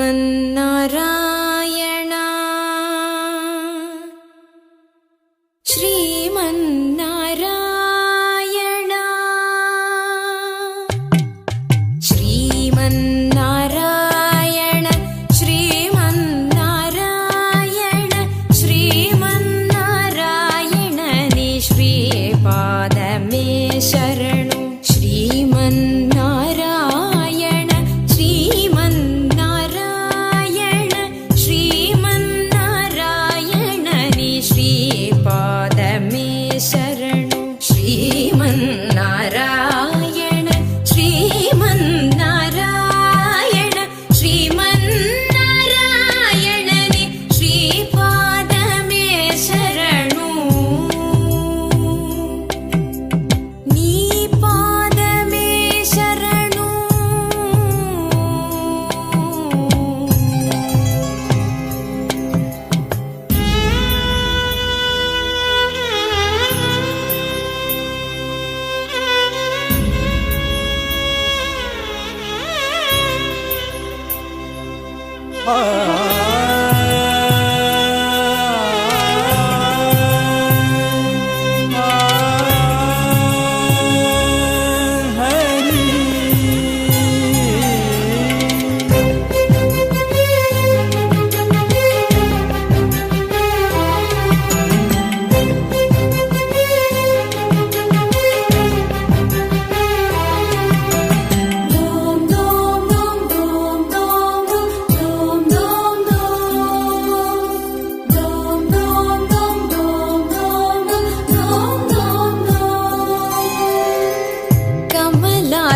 من heart.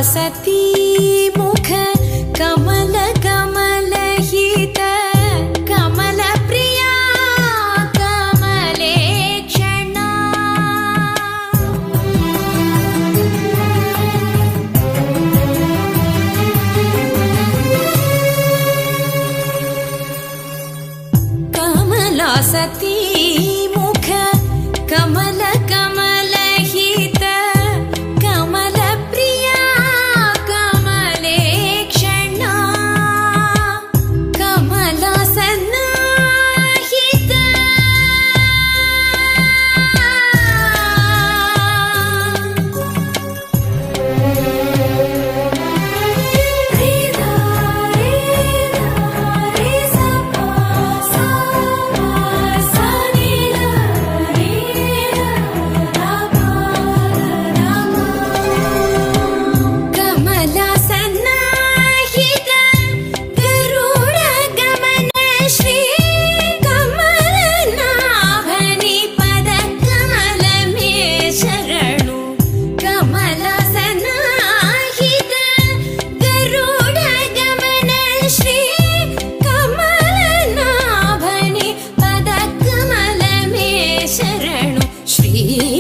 सती मुख कमल कमल हित कमल प्रिया सती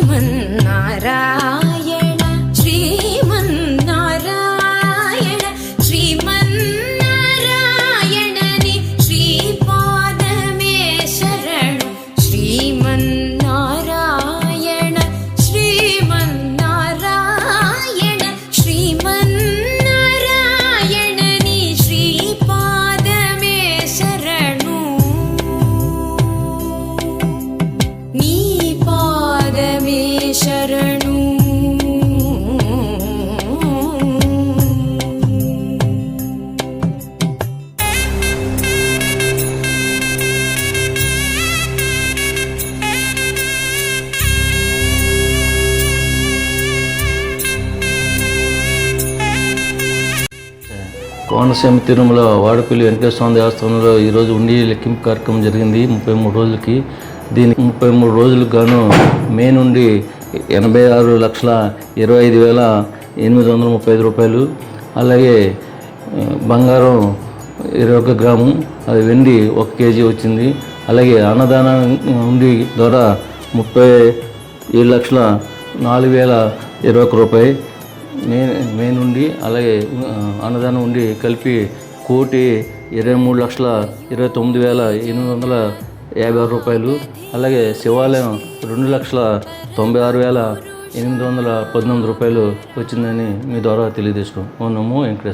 மன்னாரா శరణు. కోనసీమ తిరుమల వాడపల్లి వెంకటేశ్వర స్వామి దేవస్థానంలో ఈరోజు ఉండి లెక్కింపు కార్యక్రమం జరిగింది. ముప్పై మూడు రోజులకి దీనికి ముప్పై మూడు రోజులకు గాను మే నుండి ఎనభై ఆరు లక్షల ఇరవై ఐదు వేల ఎనిమిది వందల ముప్పై ఐదు రూపాయలు అలాగే బంగారం ఇరవై ఒక గ్రాము అది వెండి ఒక కేజీ వచ్చింది అలాగే అన్నదానం ఉండి ద్వారా ముప్పై ఏడు లక్షల నాలుగు వేల ఇరవై ఒక రూపాయి. మే మే నుండి అలాగే అన్నదానం ఉండి కలిపి కోటి ఇరవై మూడు లక్షల ఇరవై తొమ్మిది వేల ఎనిమిది వందల యాభై ఆరు రూపాయలు. అలాగే శివాలయం రెండు లక్షల తొంభై ఆరు వేల ఎనిమిది వందల పద్దెనిమిది రూపాయలు వచ్చిందని మీ ద్వారా తెలియజేసుకో ఓ నమో వెంకటేశ్వర